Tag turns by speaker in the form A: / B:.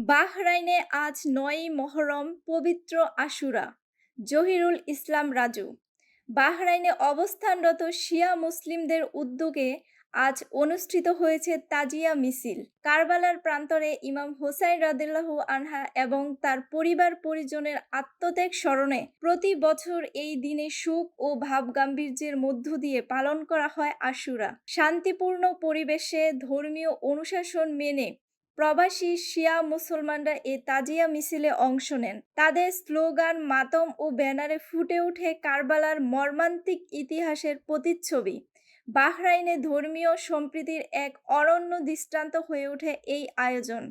A: বাহরাইনে আজ নয় মহরম পবিত্র আশুরা। জহিরুল ইসলাম রাজু। বাহরাইনে অবস্থানরত শিয়া মুসলিমদের উদ্যোগে আজ অনুষ্ঠিত হয়েছে তাজিয়া মিছিল। কারবালার প্রান্তরে ইমাম হোসাইন রাদিল্লাহু আনহা এবং তার পরিবার পরিজনের আত্মত্যাগ স্মরণে প্রতি বছর এই দিনে সুখ ও ভাবগাম্ভীর্যের মধ্য দিয়ে পালন করা হয় আশুরা। শান্তিপূর্ণ পরিবেশে ধর্মীয় অনুশাসন মেনে প্রবাসী শিয়া মুসলমানরা এ তাজিয়া মিছিলে অংশ নেন। তাদের স্লোগান মাতম ও ব্যানারে ফুটে ওঠে কারবালার মর্মান্তিক ইতিহাসের প্রতিচ্ছবি। বাহরাইনে ধর্মীয় সম্প্রীতির এক অনন্য দৃষ্টান্ত হয়ে ওঠে এই আয়োজন।